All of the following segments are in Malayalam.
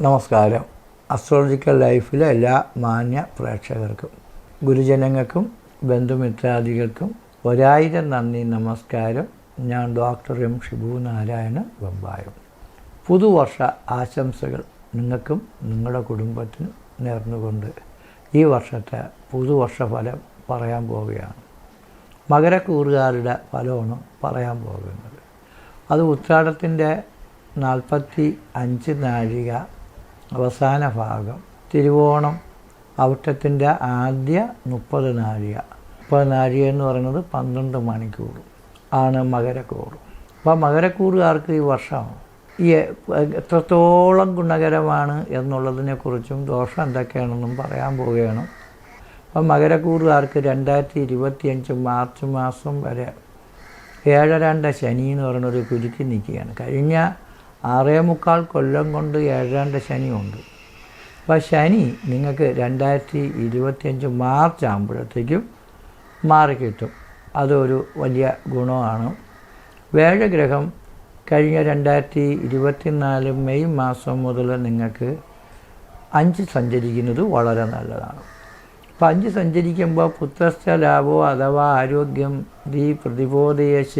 നമസ്കാരം. അസ്ട്രോളജിക്കൽ ലൈഫിലെ എല്ലാ മാന്യ പ്രേക്ഷകർക്കും ഗുരുജനങ്ങൾക്കും ബന്ധുമിത്രാദികൾക്കും ഒരായിരം നന്ദി നമസ്കാരം. ഞാൻ ഡോക്ടർ എം ഷിബു നാരായണ വെമ്പായം പുതുവർഷ ആശംസകൾ നിങ്ങൾക്കും നിങ്ങളുടെ കുടുംബത്തിനും നേർന്നുകൊണ്ട് ഈ വർഷത്തെ പുതുവർഷ ഫലം പറയാൻ പോവുകയാണ്. മകരക്കൂറുകാരുടെ ഫലമാണ് പറയാൻ പോകുന്നത്. അത് ഉത്രാടത്തിന്റെ നാൽപ്പത്തി അഞ്ച് നാഴിക അവസാന ഭാഗം. തിരുവോണം ഔട്ടത്തിന്റെ ആദ്യ മുപ്പത് നാഴിക. മുപ്പത് നാഴിക എന്ന് പറയുന്നത് പന്ത്രണ്ട് മണിക്കൂർ ആണ് മകരക്കൂറ് അപ്പോൾ മകരക്കൂറുകാർക്ക് ഈ വർഷം ഈ എത്രത്തോളം ഗുണകരമാണ് എന്നുള്ളതിനെക്കുറിച്ചും ദോഷം എന്തൊക്കെയാണെന്നും പറയാൻ പോവുകയാണ്. അപ്പം മകരക്കൂറുകാർക്ക് രണ്ടായിരത്തി ഇരുപത്തിയഞ്ച് മാർച്ച് മാസം വരെ ഏഴരണ്ട ശനി എന്ന് പറയുന്നൊരു കുരുക്കി നിൽക്കുകയാണ്. കഴിഞ്ഞ ആറേ മുക്കാൽ കൊല്ലം കൊണ്ട് ഏഴാണ്ട് ശനിയുണ്ട്. അപ്പോൾ ശനി നിങ്ങൾക്ക് രണ്ടായിരത്തി ഇരുപത്തിയഞ്ച് മാർച്ച് ആകുമ്പോഴത്തേക്കും മാറിക്കിട്ടും. അതൊരു വലിയ ഗുണമാണ്. വേഴഗ്രഹം കഴിഞ്ഞ രണ്ടായിരത്തി ഇരുപത്തിനാല് മെയ് മാസം മുതൽ നിങ്ങൾക്ക് അഞ്ച് സഞ്ചരിക്കുന്നത് വളരെ നല്ലതാണ്. അപ്പം അഞ്ച് സഞ്ചരിക്കുമ്പോൾ പുത്രസ്ഥ ലാഭോ അഥവാ ആരോഗ്യം ദീ പ്രതിബോധയശ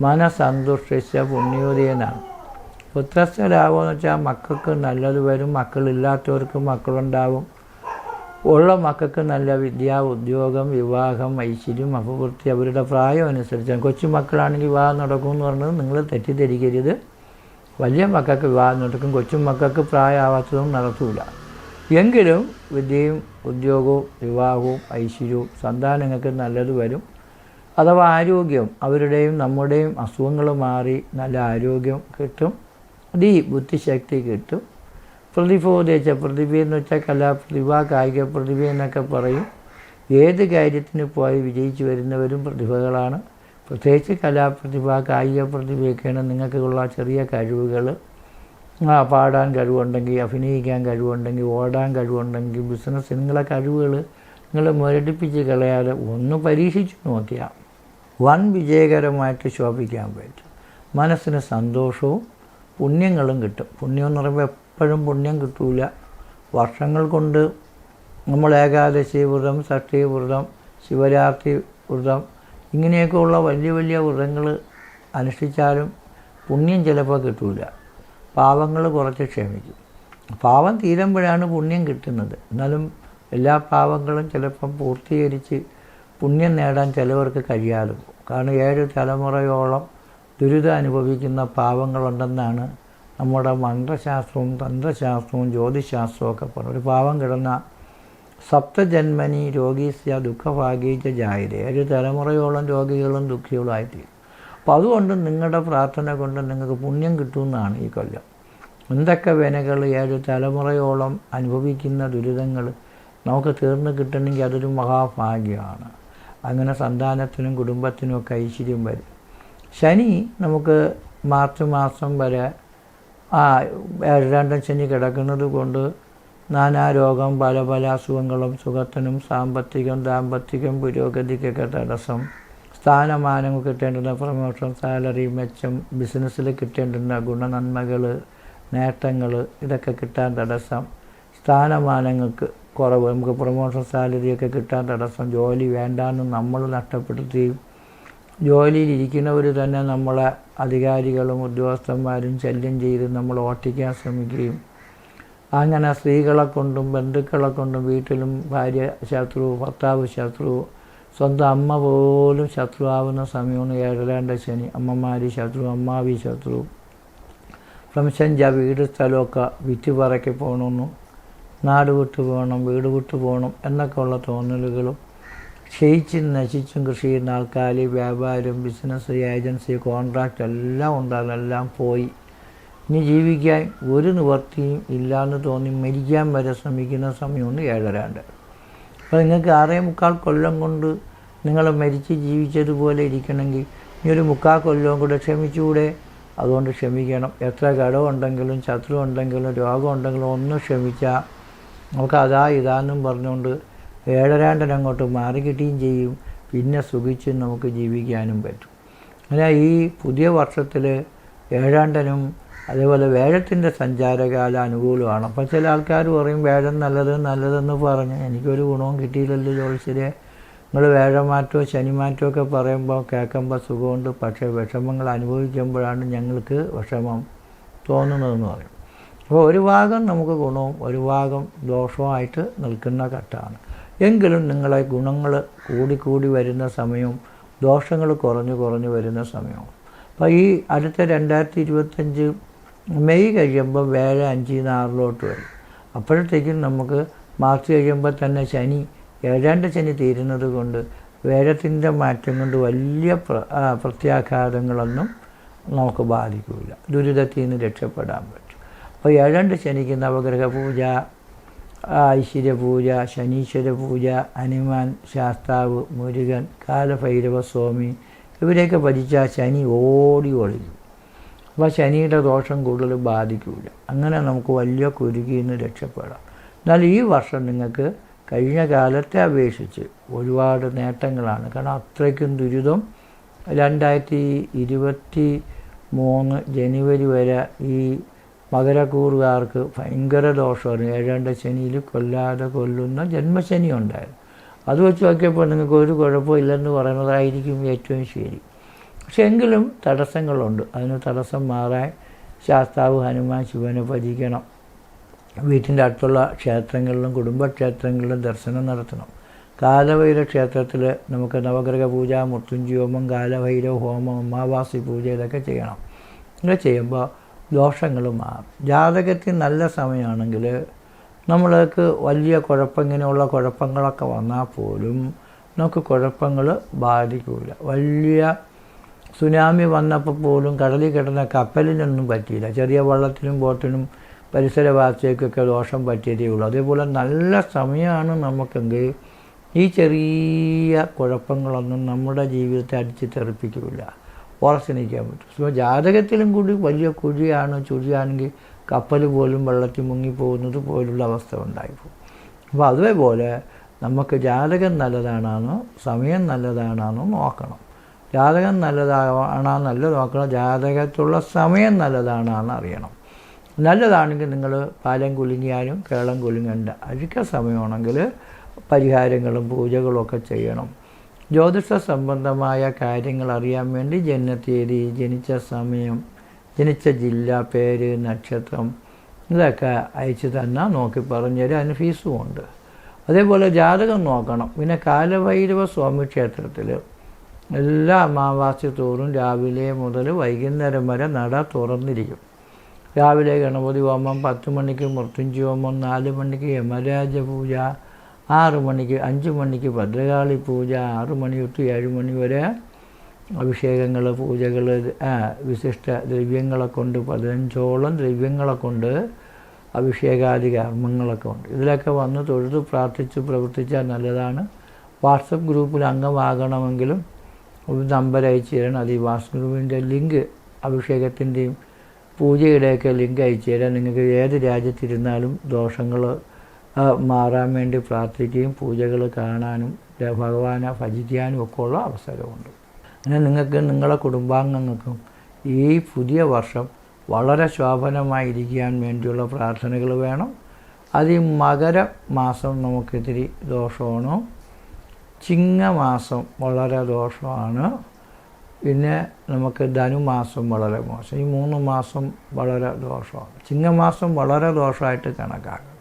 മനസന്തുഷ്ട പുണ്യോദയനാണ്. പുത്രസ്ഥ ലാഭം എന്ന് വെച്ചാൽ മക്കൾക്ക് നല്ലത് വരും മക്കളില്ലാത്തവർക്ക് മക്കളുണ്ടാവും. ഉള്ള മക്കൾക്ക് നല്ല വിദ്യ ഉദ്യോഗം വിവാഹം ഐശ്വര്യം അഭിവൃദ്ധി അവരുടെ പ്രായം അനുസരിച്ചാണ്. കൊച്ചു മക്കളാണെങ്കിൽ വിവാഹം നടക്കും എന്ന് പറഞ്ഞത് നിങ്ങൾ തെറ്റിദ്ധരിക്കരുത്. വലിയ മക്കൾക്ക് വിവാഹം നടക്കും കൊച്ചു മക്കൾക്ക് പ്രായമാവാത്തതും നടത്തൂല. എങ്കിലും വിദ്യയും ഉദ്യോഗവും വിവാഹവും ഐശ്വര്യവും സന്താനങ്ങൾക്ക് നല്ലത് വരും. അഥവാ ആരോഗ്യം അവരുടെയും നമ്മുടെയും അസുഖങ്ങൾ മാറി നല്ല ആരോഗ്യം കിട്ടും. ഡി ബുദ്ധിശക്തി കിട്ടും. പ്രതിഭോദേശ പ്രതിഭ എന്ന് വെച്ചാൽ കലാപ്രതിഭ കായിക പ്രതിഭ എന്നൊക്കെ പറയും. ഏത് കാര്യത്തിന് പോയി വിജയിച്ചു വരുന്നവരും പ്രതിഭകളാണ്. പ്രത്യേകിച്ച് കലാപ്രതിഭ കായിക പ്രതിഭയൊക്കെയാണ് നിങ്ങൾക്കുള്ള ചെറിയ കഴിവുകൾ ആ പാടാൻ കഴിവുണ്ടെങ്കിൽ അഭിനയിക്കാൻ കഴിവുണ്ടെങ്കിൽ ഓടാൻ കഴിവുണ്ടെങ്കിൽ ബിസിനസ് നിങ്ങളെ കഴിവുകൾ നിങ്ങൾ മുരടിപ്പിച്ച് കളയാതെ ഒന്ന് പരീക്ഷിച്ച് നോക്കിയാൽ വൻ വിജയകരമായിട്ട് ശോഭിക്കാൻ പറ്റും. മനസ്സിന് സന്തോഷവും പുണ്യങ്ങളും കിട്ടും. പുണ്യം എന്ന് പറയുമ്പോൾ എപ്പോഴും പുണ്യം കിട്ടൂല. വർഷങ്ങൾ കൊണ്ട് നമ്മൾ ഏകാദശി വ്രതം ഷഷ്ടി വ്രതം ശിവരാത്രി വ്രതം ഇങ്ങനെയൊക്കെയുള്ള വലിയ വലിയ വ്രതങ്ങൾ അനുഷ്ഠിച്ചാലും പുണ്യം ചിലപ്പോൾ കിട്ടൂല. പാവങ്ങൾ കുറച്ച് ക്ഷമിക്കും. പാവം തീരുമ്പോഴാണ് പുണ്യം കിട്ടുന്നത്. എന്നാലും എല്ലാ പാവങ്ങളും ചിലപ്പം പൂർത്തീകരിച്ച് പുണ്യം നേടാൻ ചിലവർക്ക് കഴിയാതെ പോകും. കാരണം ഏഴ് തലമുറയോളം ദുരിതം അനുഭവിക്കുന്ന പാവങ്ങളുണ്ടെന്നാണ് നമ്മുടെ മന്ത്രശാസ്ത്രവും തന്ത്രശാസ്ത്രവും ജ്യോതിശാസ്ത്രവും ഒക്കെ പറഞ്ഞു ഒരു പാവം കിടന്ന സപ്തജന്മനി രോഗീസ്യ ദുഃഖഭാഗീച്ച ജായത. ഒരു തലമുറയോളം രോഗികളും ദുഃഖികളും ആയിത്തീരും. അപ്പോൾ അതുകൊണ്ട് നിങ്ങളുടെ പ്രാർത്ഥന കൊണ്ട് നിങ്ങൾക്ക് പുണ്യം കിട്ടുമെന്നാണ് ഈ കൊല്ലം. എന്തൊക്കെ വേനകൾ ഏഴ് തലമുറയോളം അനുഭവിക്കുന്ന ദുരിതങ്ങൾ നമുക്ക് തീർന്നു കിട്ടണമെങ്കിൽ അതൊരു മഹാഭാഗ്യമാണ്. അങ്ങനെ സന്താനത്തിനും കുടുംബത്തിനും ഒക്കെ ഐശ്വര്യം വരും. ശനി നമുക്ക് മാർച്ച് മാസം വരെ ആ രണ്ടും ശനി കിടക്കുന്നത് കൊണ്ട് നാനാ രോഗം പല പല അസുഖങ്ങളും സുഖത്തിനും സാമ്പത്തികം ദാമ്പത്തികം പുരോഗതിക്കൊക്കെ തടസ്സം സ്ഥാനമാനങ്ങൾ കിട്ടേണ്ടുന്ന പ്രമോഷൻ സാലറി മെച്ചം ബിസിനസ്സിൽ കിട്ടേണ്ടുന്ന ഗുണനന്മകൾ നേട്ടങ്ങൾ ഇതൊക്കെ കിട്ടാൻ തടസ്സം സ്ഥാനമാനങ്ങൾക്ക് കുറവ് നമുക്ക് പ്രൊമോഷൻ സാലറിയൊക്കെ കിട്ടാൻ തടസ്സം ജോലി വേണ്ടാന്ന് നമ്മൾ നഷ്ടപ്പെടുത്തുകയും ജോലിയിൽ ഇരിക്കുന്നവർ തന്നെ നമ്മളെ അധികാരികളും ഉദ്യോഗസ്ഥന്മാരും ശല്യം ചെയ്ത് നമ്മൾ ഓട്ടിക്കാൻ ശ്രമിക്കുകയും അങ്ങനെ സ്ത്രീകളെ കൊണ്ടും ബന്ധുക്കളെ കൊണ്ടും വീട്ടിലും ഭാര്യ ശത്രു ഭർത്താവ് ശത്രു സ്വന്തം അമ്മ പോലും ശത്രുവാകുന്ന സമയമാണ് ഏഴരേണ്ട ശനി. അമ്മമാര് ശത്രു അമ്മാവി ശത്രു. പ്രംശഞ്ച വീട് സ്ഥലമൊക്കെ വിറ്റ് പറക്കി പോകണമെന്നും നാട് വിട്ടു പോകണം വീട് വിട്ടു പോകണം എന്നൊക്കെയുള്ള തോന്നലുകളും ക്ഷയിച്ചും നശിച്ചും കൃഷി ചെയ്യുന്ന ആൾക്കാർ വ്യാപാരം ബിസിനസ് ഏജൻസി കോൺട്രാക്റ്റ് എല്ലാം ഉണ്ടാകും എല്ലാം പോയി. ഇനി ജീവിക്കാൻ ഒരു നിവർത്തിയും എന്ന് തോന്നി മരിക്കാൻ വരെ ശ്രമിക്കുന്ന സമയമുണ്ട് ഏഴരാണ്ട്. അപ്പോൾ നിങ്ങൾക്ക് ആറേ മുക്കാൽ കൊല്ലം കൊണ്ട് നിങ്ങൾ മരിച്ച് ജീവിച്ചതുപോലെ ഇരിക്കണമെങ്കിൽ ഇനി ഒരു മുക്കാൽ കൊല്ലവും കൂടെ ക്ഷമിച്ചുകൂടെ അതുകൊണ്ട് ക്ഷമിക്കണം. എത്ര കടമുണ്ടെങ്കിലും ശത്രു ഉണ്ടെങ്കിലും രോഗം ഉണ്ടെങ്കിലും ഒന്ന് ക്ഷമിച്ചാൽ നമുക്ക് അതാ ഇതാന്നും പറഞ്ഞുകൊണ്ട് ഏഴരാണ്ടനങ്ങോട്ട് മാറി കിട്ടുകയും ചെയ്യും. പിന്നെ സുഖിച്ച് നമുക്ക് ജീവിക്കാനും പറ്റും. അങ്ങനെ ഈ പുതിയ വർഷത്തിൽ ഏഴാണ്ടനും അതേപോലെ വേഴത്തിന്റെ സഞ്ചാരകാല അനുകൂലമാണ്. അപ്പോൾ ചില ആൾക്കാർ പറയും വേഴം നല്ലത് നല്ലതെന്ന് പറഞ്ഞ് എനിക്കൊരു ഗുണവും കിട്ടിയില്ലല്ലോ ജോത്സ്യരെ നിങ്ങൾ വേഴമാറ്റോ ശനിമാറ്റോ ഒക്കെ പറയുമ്പോൾ കേൾക്കുമ്പോൾ സുഖമുണ്ട്. പക്ഷേ വിഷമങ്ങൾ അനുഭവിക്കുമ്പോഴാണ് ഞങ്ങൾക്ക് വിഷമം തോന്നുന്നതെന്ന് പറയും. അപ്പോൾ ഒരു ഭാഗം നമുക്ക് ഗുണവും ഒരു ഭാഗം ദോഷവുമായിട്ട് നിൽക്കുന്ന ഘട്ടമാണ്. എങ്കിലും നിങ്ങളെ ഗുണങ്ങൾ കൂടിക്കൂടി വരുന്ന സമയവും ദോഷങ്ങൾ കുറഞ്ഞു കുറഞ്ഞു വരുന്ന സമയവും. അപ്പോൾ ഈ അടുത്ത രണ്ടായിരത്തി ഇരുപത്തഞ്ച് മെയ് കഴിയുമ്പോൾ വേഴ അഞ്ചിൽ നാറിലോട്ട് വരും. അപ്പോഴത്തേക്കും നമുക്ക് മാർച്ച് കഴിയുമ്പോൾ തന്നെ ശനി ഏഴാണ്ട് ശനി തീരുന്നത് കൊണ്ട് വേഴത്തിന്റെ മാറ്റം കൊണ്ട് വലിയ പ്ര പ്രത്യാഘാതങ്ങളൊന്നും നമുക്ക് ബാധിക്കില്ല ദുരിതത്തിൽ നിന്ന് രക്ഷപ്പെടാൻ പറ്റും. അപ്പോൾ ഏഴാണ്ട് ശനിക്ക് നവഗ്രഹ പൂജ ആ, ഐശ്വര്യ പൂജ ശനീശ്വര പൂജ ഹനുമാൻ ശാസ്താവ് മുരുകൻ കാലഭൈരവ സ്വാമി ഇവരെയൊക്കെ ഭജിച്ചാൽ ശനി ഓടി ഒളിക്കും അപ്പോൾ ശനിയുടെ ദോഷം കൂടുതൽ ബാധിക്കില്ല അങ്ങനെ നമുക്ക് വലിയ കുരുകിയിൽ നിന്ന് രക്ഷപ്പെടാം. എന്നാൽ ഈ വർഷം നിങ്ങൾക്ക് കഴിഞ്ഞ കാലത്തെ അപേക്ഷിച്ച് ഒരുപാട് നേട്ടങ്ങളാണ്. കാരണം അത്രയ്ക്കും ദുരിതം. രണ്ടായിരത്തി ഇരുപത്തി മൂന്ന് ജനുവരി വരെ ഈ മകരക്കൂറുകാർക്ക് ഭയങ്കര ദോഷമായിരുന്നു. ഏഴാണ്ട ശനിയിൽ കൊല്ലാതെ കൊല്ലുന്ന ജന്മശനി ഉണ്ടായിരുന്നു. അത് വെച്ച് നോക്കിയപ്പോൾ നിങ്ങൾക്ക് ഒരു കുഴപ്പമില്ലെന്ന് പറയുന്നതായിരിക്കും ഏറ്റവും ശരി. പക്ഷെ എങ്കിലും തടസ്സങ്ങളുണ്ട്. അതിന് തടസ്സം മാറാൻ ശാസ്താവ് ഹനുമാൻ ശിവനെ ഭജിക്കണം. വീട്ടിന്റെ അടുത്തുള്ള ക്ഷേത്രങ്ങളിലും കുടുംബക്ഷേത്രങ്ങളിലും ദർശനം നടത്തണം. കാലഭൈര ക്ഷേത്രത്തിൽ നമുക്ക് നവഗ്രഹ പൂജ മൃത്യുഞ്ജി ഹോമം കാലഭൈരവ ഹോമം അമാവാസി പൂജ ഇതൊക്കെ ചെയ്യണം. ഇങ്ങനെ ചെയ്യുമ്പോൾ ദോഷങ്ങൾ മാറും ജാതകത്തിൽ നല്ല സമയമാണെങ്കിൽ നമ്മൾക്ക് വലിയ കുഴപ്പം ഇങ്ങനെയുള്ള കുഴപ്പങ്ങളൊക്കെ വന്നാൽ പോലും നമുക്ക് കുഴപ്പങ്ങൾ ബാധിക്കില്ല വലിയ സുനാമി വന്നപ്പോൾ പോലും കടലിൽ കിടന്ന കപ്പലിനൊന്നും പറ്റിയില്ല. ചെറിയ വള്ളത്തിനും ബോട്ടിനും പരിസരവാസികൾക്കൊക്കെ ദോഷം പറ്റിയതേ ഉള്ളൂ. അതേപോലെ നല്ല സമയമാണ് നമുക്കെങ്കിൽ ഈ ചെറിയ കുഴപ്പങ്ങളൊന്നും നമ്മുടെ ജീവിതത്തെ അടിച്ചു തെറിപ്പിക്കില്ല ഉറച്ചു നിൽക്കാൻ പറ്റും. സോ ജാതകത്തിലും കൂടി വലിയ കുഴിയാണ് ചുഴിയാണെങ്കിൽ കപ്പൽ പോലും വെള്ളത്തിൽ മുങ്ങിപ്പോകുന്നത് പോലുള്ള അവസ്ഥ ഉണ്ടായിപ്പോകും. അപ്പോൾ അതേപോലെ നമുക്ക് ജാതകം നല്ലതാണോ സമയം നല്ലതാണോ നോക്കണം. ജാതകം നല്ലതാണോ നല്ല നോക്കണം. ജാതകത്തുള്ള സമയം നല്ലതാണോ അറിയണം. നല്ലതാണെങ്കിൽ നിങ്ങൾ പാലം കുലുങ്ങിയാലും കേളം കുലുങ്ങണ്ട. അഴുക്ക സമയമാണെങ്കിൽ പരിഹാരങ്ങളും പൂജകളും ഒക്കെ ചെയ്യണം. ജ്യോതിഷ സംബന്ധമായ കാര്യങ്ങൾ അറിയാൻ വേണ്ടി ജനനത്തീയതി ജനിച്ച സമയം ജനിച്ച ജില്ല പേര് നക്ഷത്രം ഇതൊക്കെ അയച്ചു തന്നാൽ നോക്കി പറഞ്ഞുതരും അതിന് ഫീസും ഉണ്ട് അതേപോലെ ജാതകം നോക്കണം. പിന്നെ കാലഭൈരവ സ്വാമി ക്ഷേത്രത്തിൽ എല്ലാ അമാവാസി തോറും രാവിലെ മുതൽ വൈകുന്നേരം വരെ നട തുറന്നിരിക്കും. രാവിലെ ഗണപതി ഹോമം പത്ത് മണിക്ക് മൃത്യുഞ്ചി ഹോമം നാല് മണിക്ക് യമരാജ പൂജ ആറ് മണിക്ക് അഞ്ച് മണിക്ക് ഭദ്രകാളി പൂജ ആറ് മണി തൊട്ട് ഏഴ് മണി വരെ അഭിഷേകങ്ങൾ പൂജകൾ വിശിഷ്ട ദ്രവ്യങ്ങളെ കൊണ്ട് പതിനഞ്ചോളം ദ്രവ്യങ്ങളെ കൊണ്ട് അഭിഷേകാദി കർമ്മങ്ങളൊക്കെ ഉണ്ട് ഇതിലൊക്കെ വന്ന് തൊഴുത് പ്രാർത്ഥിച്ച് പ്രവർത്തിച്ചാൽ നല്ലതാണ്. വാട്സപ്പ് ഗ്രൂപ്പിൽ അംഗമാകണമെങ്കിലും ഒരു നമ്പർ അയച്ചു തരണം. അത് ഈ വാട്സപ്പ് ഗ്രൂപ്പിന്റെ ലിങ്ക് അഭിഷേകത്തിന്റെയും പൂജയുടെയൊക്കെ ലിങ്ക് അയച്ചു തരാം. നിങ്ങൾക്ക് ഏത് രാജ്യത്തിരുന്നാലും ദോഷങ്ങൾ മാറാൻ വേണ്ടി പ്രാർത്ഥിക്കുകയും പൂജകൾ കാണാനും ഭഗവാനെ ഭജിക്കാനും ഒക്കെ ഉള്ള അവസരമുണ്ട്. അങ്ങനെ നിങ്ങൾക്ക് നിങ്ങളുടെ കുടുംബാംഗങ്ങൾക്കും ഈ പുതിയ വർഷം വളരെ ശോഭനമായിരിക്കാൻ വേണ്ടിയുള്ള പ്രാർത്ഥനകൾ വേണം. അത് ഈ മകര മാസം നമുക്കിത്തിരി ദോഷമാണ്. ചിങ്ങമാസം വളരെ ദോഷമാണ്. പിന്നെ നമുക്ക് ധനുമാസം വളരെ മോശം. ഈ മൂന്ന് മാസം വളരെ ദോഷമാണ്. ചിങ്ങമാസം വളരെ ദോഷമായിട്ട് കണക്കാക്കും.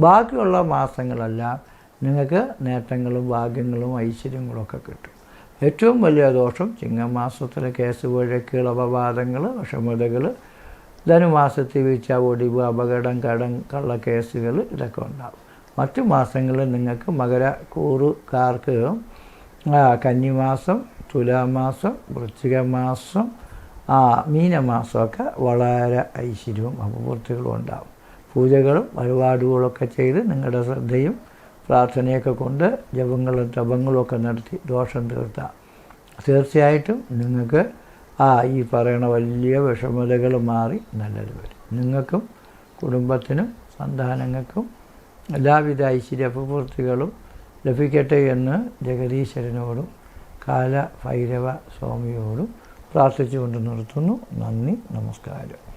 ബാക്കിയുള്ള മാസങ്ങളെല്ലാം നിങ്ങൾക്ക് നേട്ടങ്ങളും ഭാഗ്യങ്ങളും ഐശ്വര്യങ്ങളും ഒക്കെ കിട്ടും. ഏറ്റവും വലിയ ദോഷം ചിങ്ങമാസത്തിലെ കേസ് വഴക്കുകൾ അപവാദങ്ങൾ വിഷമതകൾ ധനുമാസത്തിൽ വീഴ്ച ഒടിവ് അപകടം കടം കള്ളക്കേസുകൾ ഇതൊക്കെ ഉണ്ടാകും മറ്റു മാസങ്ങളിൽ നിങ്ങൾക്ക് മകര കൂറുകാർക്ക് കന്നിമാസം തുലാമാസം വൃശ്ചിക മാസം മീനമാസമൊക്കെ വളരെ ഐശ്വര്യവും അപൂർത്തികളും ഉണ്ടാകും പൂജകളും വഴിപാടുകളൊക്കെ ചെയ്ത് നിങ്ങളുടെ ശ്രദ്ധയും പ്രാർത്ഥനയൊക്കെ കൊണ്ട് ജപങ്ങളും തപങ്ങളും ഒക്കെ നടത്തി ദോഷം തീർത്താം. തീർച്ചയായിട്ടും നിങ്ങൾക്ക് ആ ഈ പറയണ വലിയ വിഷമതകൾ മാറി നല്ലത് വരും. നിങ്ങൾക്കും കുടുംബത്തിനും സന്താനങ്ങൾക്കും എല്ലാവിധ ഐശ്വര്യ അപൂർത്തികളും ലഭിക്കട്ടെ എന്ന് ജഗദീശ്വരനോടും കാല ഭൈരവ സ്വാമിയോടും പ്രാർത്ഥിച്ചുകൊണ്ട് നിർത്തുന്നു. നന്ദി നമസ്കാരം.